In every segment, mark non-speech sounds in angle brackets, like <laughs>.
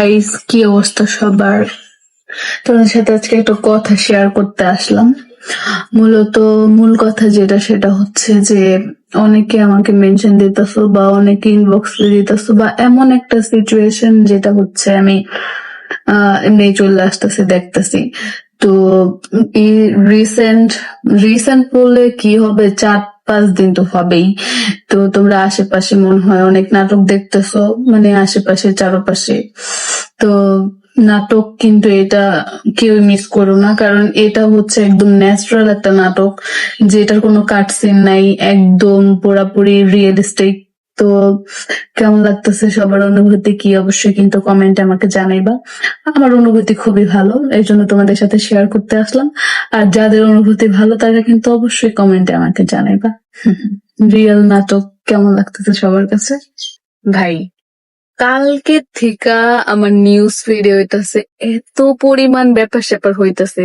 Guys কি অবস্থা সবার? তোমাদের সাথে আজকে একটা কথা শেয়ার করতে আসলাম। মূলত মূল কথা যেটা, সেটা হচ্ছে যে অনেকে আমাকে মেনশন দিতেছো বা অনেকে ইনবক্স দিতেছো বা এমন একটা সিচুয়েশন যেটা হচ্ছে আমি এমনি চলে আসতেছি, দেখতেছি। তো রিসেন্ট রিসেন্ট বললে কি হবে? চার পাঁচ দিন তো হবেই। তো তোমরা আশেপাশে মনে হয় অনেক নাটক দেখতেছো মানে আশেপাশে চারপাশে। তো নাটক কিন্তু এটা কেউ মিস করো না, কারণ এটা হচ্ছে একদম ন্যাচারাল একটা নাটক, যেটার কোনো কাটসিন নাই, একদম পুরাপুরি রিয়েলিস্টিক তো কেমন লাগতেছে সবার অনুভূতি কি? অবশ্যই কিন্তু কমেন্টে আমাকে জানাইবা। আমার অনুভূতি খুবই ভালো, এই জন্য তোমাদের সাথে শেয়ার করতে আসলাম। আর যাদের অনুভূতি ভালো, তারা কিন্তু অবশ্যই কমেন্টে আমাকে জানাইবা। <laughs> রিয়েল নাটক কেমন লাগতেছে সবার কাছে? ভাই, কালকে থেকে আমার নিউজ ফিডে হইতাছে, এত পরিমাণ ব্যাপার স্যাপার হইতাছে।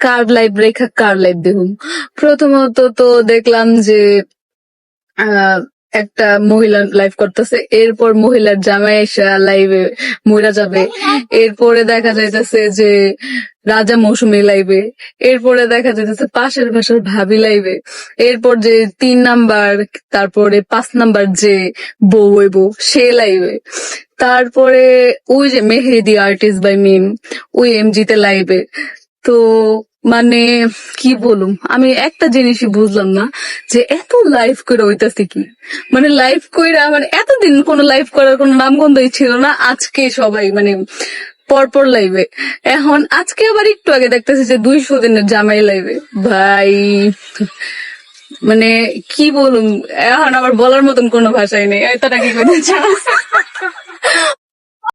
কার লাইভ রেখা, কার লাইভ দেখুন প্রথমত তো দেখলাম যে একটা মহিলা লাইভ করতেছে। এরপর মহিলার জামাই এসে লাইভে মহিলা যাবে। এরপরে দেখা যাইতেছে যে রাজা মৌসুমী লাইভে এরপরে দেখা যাইতেছে পাশের পাশের ভাবি লাইভে এরপর যে তিন নাম্বার, তারপরে পাঁচ নাম্বার যে বউ বউ, সে লাইভে তারপরে ওই যে মেহেদি আর্টিস্ট বাই মিম ওই এমজিতে লাইভে তো মানে কি বলুম? আমি একটা জিনিসই বুঝলাম না, যে এত লাইভ করে হইতাছে কি? মানে লাইভ কইরা মানে এতদিন কোনো লাইভ করার কোনো নামগন্ধই ছিল না, আজকে সবাই মানে পরপর লাইভে এখন আজকে আবার একটু আগে দেখতেছি যে দুইশো দিনের জামাই লাইভে ভাই মানে কি বলুম? এখন আবার বলার মতন কোনো ভাষাই নেই। তারা কি করতে